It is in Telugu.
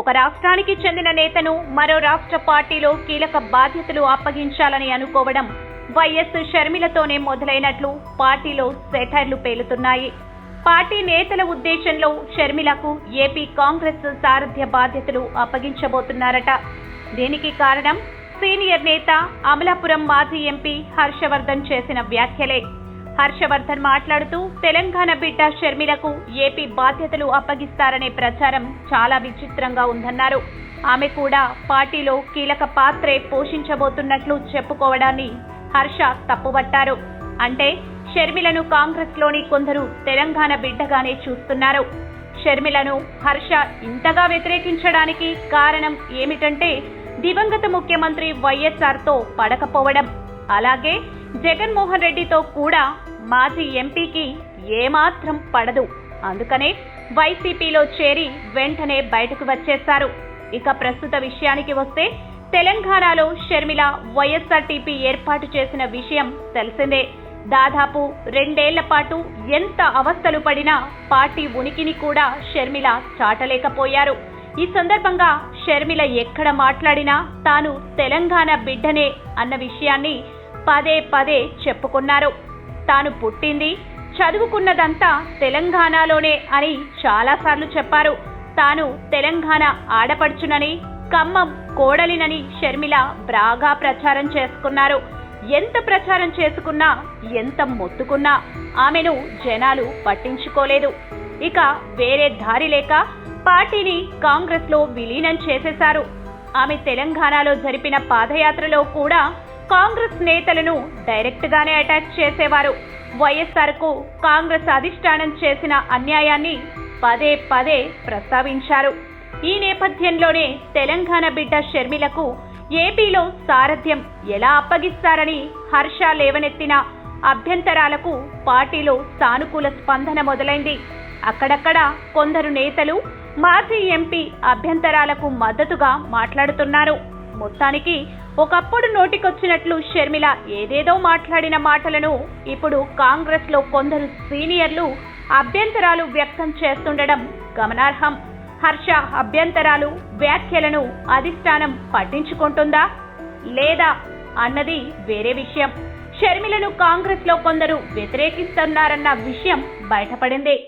ఒక రాష్ట్రానికి చెందిన నేతను మరో రాష్ట్ర పార్టీలో కీలక బాధ్యతలు అప్పగించాలని అనుకోవడం వైఎస్ షర్మిలతోనే మొదలైనట్లు పార్టీలో సెటైర్లు పేలుతున్నాయి. పార్టీ నేతల ఉద్దేశంలో షర్మిలకు ఏపీ కాంగ్రెస్ సారథ్య బాధ్యతలు అప్పగించబోతున్నారట. దీనికి కారణం సీనియర్ నేత అమలాపురం మాజీ ఎంపీ హర్షవర్ధన్ చేసిన వ్యాఖ్యలే. హర్షవర్ధన్ మాట్లాడుతూ తెలంగాణ బిడ్డ షర్మిలకు ఏపీ బాధ్యతలు అప్పగిస్తారనే ప్రచారం చాలా విచిత్రంగా ఉందన్నారు. ఆమె కూడా పార్టీలో కీలక పాత్రే పోషించబోతున్నట్లు చెప్పుకోవడాన్ని హర్ష తప్పుబట్టారు. అంటే షర్మిలను కాంగ్రెస్లోని కొందరు తెలంగాణ బిడ్డగానే చూస్తున్నారు. షర్మిలను హర్ష ఇంతగా వ్యతిరేకించడానికి కారణం ఏమిటంటే దివంగత ముఖ్యమంత్రి వైఎస్ఆర్తో పడకపోవడం. అలాగే జగన్మోహన్ రెడ్డితో కూడా మాజీ ఎంపీకి ఏమాత్రం పడదు. అందుకనే వైసీపీలో చేరి వెంటనే బయటకు వచ్చేశారు. ఇక ప్రస్తుత విషయానికి వస్తే తెలంగాణలో షర్మిల వైఎస్ఆర్టీపీ ఏర్పాటు చేసిన విషయం తెలిసిందే. దాదాపు రెండేళ్ళ పాటు ఎంత అవస్థలు పడినా పార్టీ ఉనికిని కూడా షర్మిల చాటలేకపోయారు. ఈ సందర్భంగా షర్మిల ఎక్కడ మాట్లాడినా తాను తెలంగాణ బిడ్డనే అన్న విషయాన్ని పదే పదే చెప్పుకున్నారు. తాను పుట్టింది చదువుకున్నదంతా తెలంగాణలోనే అని చాలాసార్లు చెప్పారు. తాను తెలంగాణ ఆడపడుచునని ఖమ్మం కోడలినని షర్మిల బాగా ప్రచారం చేసుకున్నారు. ఎంత ప్రచారం చేసుకున్నా ఎంత మొత్తుకున్నా ఆమెను జనాలు పట్టించుకోలేదు. ఇక వేరే దారి లేక పార్టీని కాంగ్రెస్లో విలీనం చేసేశారు. ఆమె తెలంగాణలో జరిపిన పాదయాత్రలో కూడా కాంగ్రెస్ నేతలను డైరెక్ట్ గానే అటాక్ చేసేవారు. వైఎస్ఆర్కు కాంగ్రెస్ అధిష్టానం చేసిన అన్యాయాన్ని పదే పదే ప్రస్తావించారు. ఈ నేపథ్యంలోనే తెలంగాణ బిడ్డ షర్మిలకు ఏపీలో సారథ్యం ఎలా అప్పగిస్తారని హర్ష లేవనెత్తిన అభ్యంతరాలకు పార్టీలో సానుకూల స్పందన మొదలైంది. అక్కడక్కడ కొందరు నేతలు మాజీ ఎంపీ అభ్యంతరాలకు మద్దతుగా మాట్లాడుతున్నారు. మొత్తానికి ఒకప్పుడు నోటికొచ్చినట్లు షర్మిల ఏదేదో మాట్లాడిన మాటలను ఇప్పుడు కాంగ్రెస్లో కొందరు సీనియర్లు అభ్యంతరాలు వ్యక్తం చేస్తుండడం గమనార్హం. హర్ష అభ్యంతరాలు వ్యాఖ్యలను అధిష్టానం పట్టించుకుంటుందా? లేదా అన్నది వేరే విషయం. షర్మిలను కాంగ్రెస్లో కొందరు వ్యతిరేకిస్తున్నారన్న విషయం బయటపడింది.